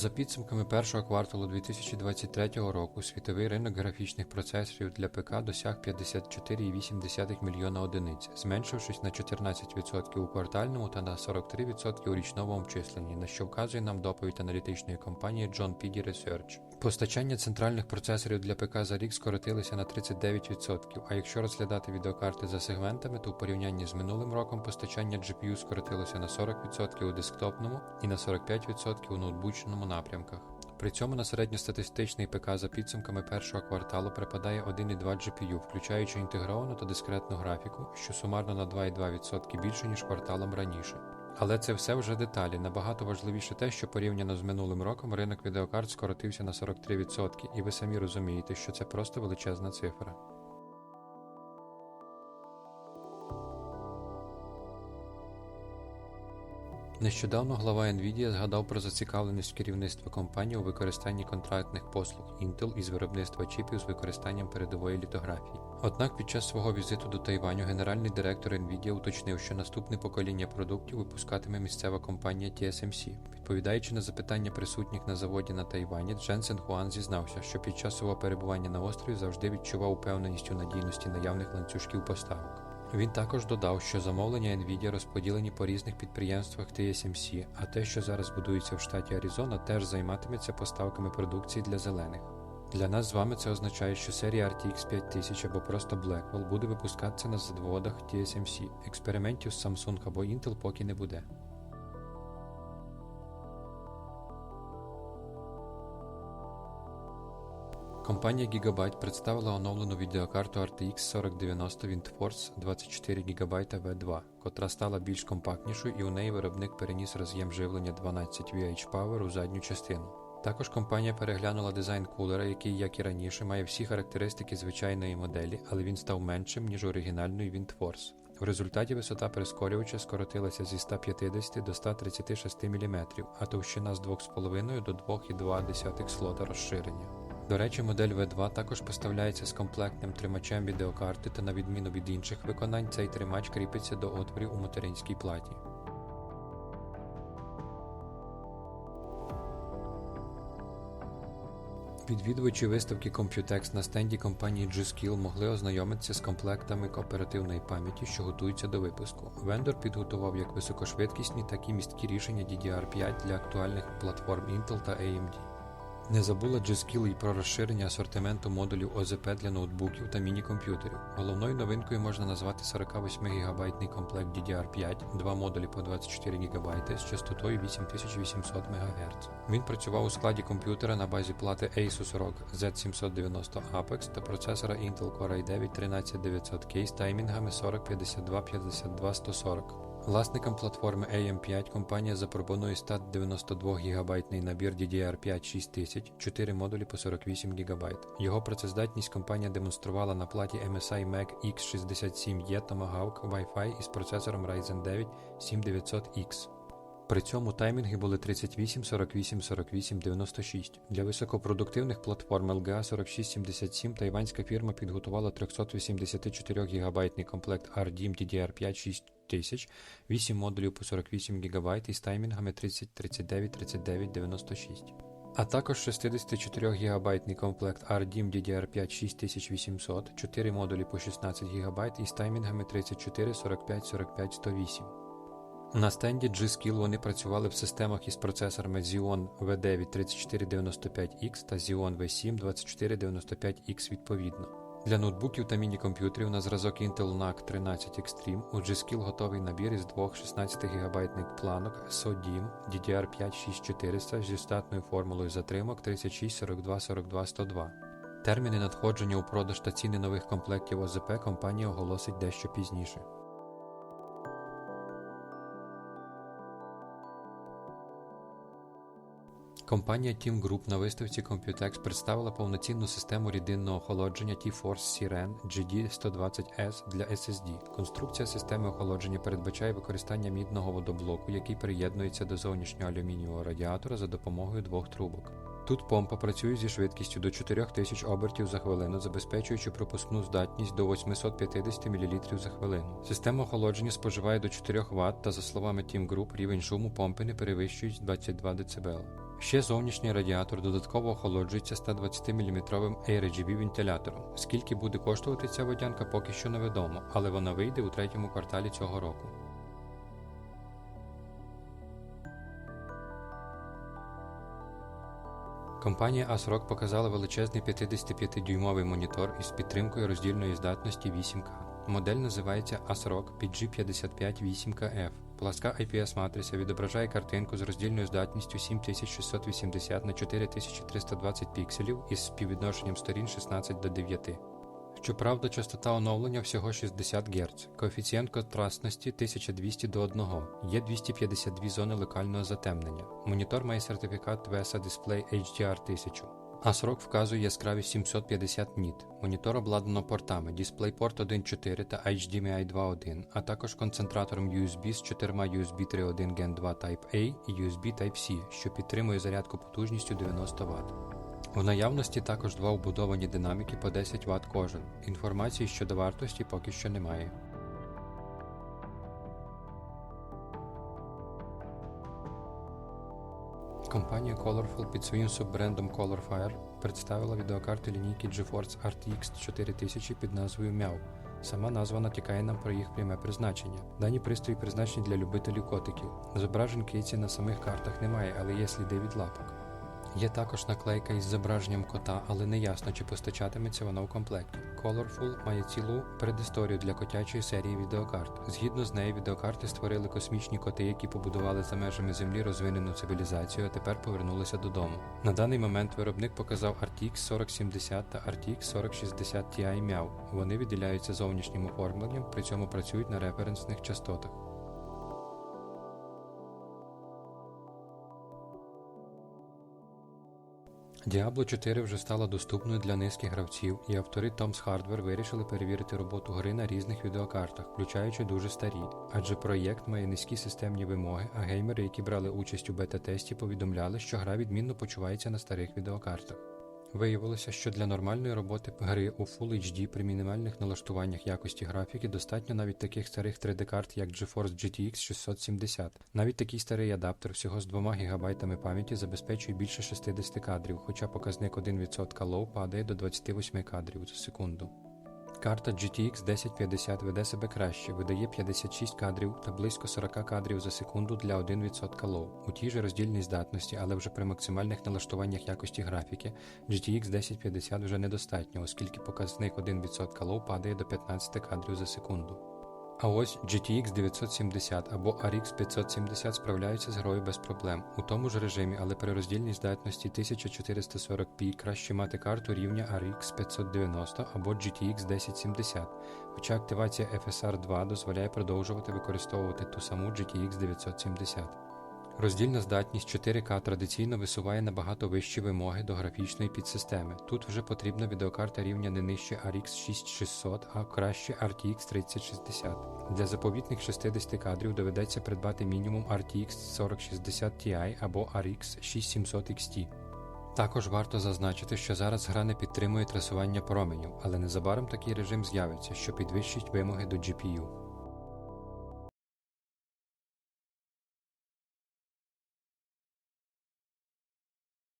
За підсумками першого кварталу 2023 року світовий ринок графічних процесорів для ПК досяг 54,8 мільйона одиниць, зменшившись на 14% у квартальному та на 43% у річному обчисленні, на що вказує нам доповідь аналітичної компанії John Piddy Research. Постачання центральних процесорів для ПК за рік скоротилося на 39%, а якщо розглядати відеокарти за сегментами, то у порівнянні з минулим роком постачання GPU скоротилося на 40% у десктопному і на 45% у ноутбучному напрямках. При цьому на середньостатистичний ПК за підсумками першого кварталу припадає 1,2 GPU, включаючи інтегровану та дискретну графіку, що сумарно на 2,2% більше, ніж кварталом раніше. Але це все вже деталі. Набагато важливіше те, що порівняно з минулим роком ринок відеокарт скоротився на 43%, і ви самі розумієте, що це просто величезна цифра. Нещодавно глава Nvidia згадав про зацікавленість керівництва компанії у використанні контрактних послуг Intel із виробництва чіпів з використанням передової літографії. Однак під час свого візиту до Тайваню генеральний директор Nvidia уточнив, що наступне покоління продуктів випускатиме місцева компанія TSMC. Відповідаючи на запитання присутніх на заводі на Тайвані, Дженсен Хуан зізнався, що під час свого перебування на острові завжди відчував упевненість у надійності наявних ланцюжків поставок. Він також додав, що замовлення Nvidia розподілені по різних підприємствах TSMC, а те, що зараз будується в штаті Аризона, теж займатиметься поставками продукції для зелених. Для нас з вами це означає, що серія RTX 5000 або просто Blackwell буде випускатися на заводах TSMC. Експериментів з Samsung або Intel поки не буде. Компанія Gigabyte представила оновлену відеокарту RTX 4090 WindForce 24 ГБ V2, котра стала більш компактнішою і у неї виробник переніс роз'єм живлення 12 VH Power у задню частину. Також компанія переглянула дизайн кулера, який, як і раніше, має всі характеристики звичайної моделі, але він став меншим, ніж оригінальної WindForce. В результаті висота прискорювача скоротилася зі 150 до 136 мм, а товщина з 2,5 до 2,2 слота розширення. До речі, модель V2 також поставляється з комплектним тримачем відеокарти, та на відміну від інших виконань, цей тримач кріпиться до отворів у материнській платі. Відвідувачі виставки Computex на стенді компанії G-Skill могли ознайомитися з комплектами кооперативної пам'яті, що готуються до випуску. Вендор підготував як високошвидкісні, так і місткі рішення DDR5 для актуальних платформ Intel та AMD. Не забула G-Skill і про розширення асортименту модулів ОЗП для ноутбуків та міні-комп'ютерів. Головною новинкою можна назвати 48 гігабайтний комплект DDR5, два модулі по 24 ГБ з частотою 8800 МГц. Він працював у складі комп'ютера на базі плати Asus ROG Z790 Apex та процесора Intel Core i9 13900K з таймінгами 40 52 52 140. Власникам платформи AM5 компанія запропонує 192 гігабайтний набір DDR5 6000, 4 модулі по 48 ГБ. Його працездатність компанія демонструвала на платі MSI Mac X67E Tomahawk Wi-Fi із процесором Ryzen 9 7900X. При цьому таймінги були 38, 48, 48, 96. Для високопродуктивних платформ LGA 4677 тайванська фірма підготувала 384 гігабайтний комплект RDIMM DDR5 6000, 8 модулів по 48 ГБ із таймінгами 30, 39, 39, 96. А також 64 гігабайтний комплект RDIMM DDR5 6800, 4 модулі по 16 ГБ із таймінгами 34, 45, 45, 108. На стенді G-Skill вони працювали в системах із процесорами Xeon V9 3495X та Xeon V7 2495X відповідно. Для ноутбуків та міні-комп'ютерів на зразок Intel NAC 13 Extreme у G-Skill готовий набір із двох 16 гігабайтних планок SODIM DDR5 6400 зі статною формулою затримок 36 42 42 102. Терміни надходження у продаж та ціни нових комплектів ОЗП компанія оголосить дещо пізніше. Компанія Team Group на виставці Computex представила повноцінну систему рідинного охолодження T-Force Siren GD120S для SSD. Конструкція системи охолодження передбачає використання мідного водоблоку, який приєднується до зовнішнього алюмінієвого радіатора за допомогою двох трубок. Тут помпа працює зі швидкістю до 4000 обертів за хвилину, забезпечуючи пропускну здатність до 850 мл за хвилину. Система охолодження споживає до 4 Вт та, за словами Team Group, рівень шуму помпи не перевищує 22 дБ. Ще зовнішній радіатор додатково охолоджується 120-мм AirGB вентилятором. Скільки буде коштувати ця водянка, поки що невідомо, але вона вийде у третьому кварталі цього року. Компанія ASRock показала величезний 55-дюймовий монітор із підтримкою роздільної здатності 8К. Модель називається ASRock PG55 8K-F. Пласка IPS-матриця відображає картинку з роздільною здатністю 7680 на 4320 пікселів із співвідношенням сторін 16 до 9. Щоправда, частота оновлення всього 60 Гц, коефіцієнт контрастності 1200 до 1, є 252 зони локального затемнення. Монітор має сертифікат VESA Display HDR 1000. А срок вказує яскравість 750 ніт. Монітор обладнано портами DisplayPort 1.4 та HDMI 2.1, а також концентратором USB з 4 USB 3.1 Gen 2 Type A і USB Type-C, що підтримує зарядку потужністю 90 Вт. У наявності також два вбудовані динаміки по 10 Вт кожен. Інформації щодо вартості поки що немає. Компанія Colorful під своїм суббрендом Colorfire представила відеокарти лінійки GeForce RTX 4000 під назвою MEoW. Сама назва натякає нам про їх пряме призначення. Дані пристрої призначені для любителів котиків. Зображень кейці на самих картах немає, але є сліди від лапок. Є також наклейка із зображенням кота, але не ясно, чи постачатиметься вона у комплекті. Colorful має цілу предісторію для котячої серії відеокарт. Згідно з нею, відеокарти створили космічні коти, які побудували за межами землі розвинену цивілізацію, а тепер повернулися додому. На даний момент виробник показав RTX 4070 та RTX 4060 Ti Meow. Вони відділяються зовнішнім оформленням, при цьому працюють на референсних частотах. Diablo 4 вже стала доступною для низки гравців, і автори Tom's Hardware вирішили перевірити роботу гри на різних відеокартах, включаючи дуже старі, адже проєкт має низькі системні вимоги, а геймери, які брали участь у бета-тесті, повідомляли, що гра відмінно почувається на старих відеокартах. Виявилося, що для нормальної роботи гри у Full HD при мінімальних налаштуваннях якості графіки достатньо навіть таких старих 3D-карт, як GeForce GTX 670. Навіть такий старий адаптер всього з 2 ГБ пам'яті забезпечує більше 60 кадрів, хоча показник 1% low падає до 28 кадрів за секунду. Карта GTX 1050 веде себе краще, видає 56 кадрів та близько 40 кадрів за секунду для 1% low. У тій же роздільній здатності, але вже при максимальних налаштуваннях якості графіки, GTX 1050 вже недостатньо, оскільки показник 1% low падає до 15 кадрів за секунду. А ось GTX 970 або RX 570 справляються з грою без проблем у тому ж режимі, але при роздільній здатності 1440p краще мати карту рівня RX 590 або GTX 1070, хоча активація FSR 2 дозволяє продовжувати використовувати ту саму GTX 970. Роздільна здатність 4К традиційно висуває набагато вищі вимоги до графічної підсистеми. Тут вже потрібна відеокарта рівня не нижче RX 6600, а краще RTX 3060. Для заповітних 60 кадрів доведеться придбати мінімум RTX 4060 Ti або RX 6700 XT. Також варто зазначити, що зараз гра не підтримує трасування променів, але незабаром такий режим з'явиться, що підвищить вимоги до GPU.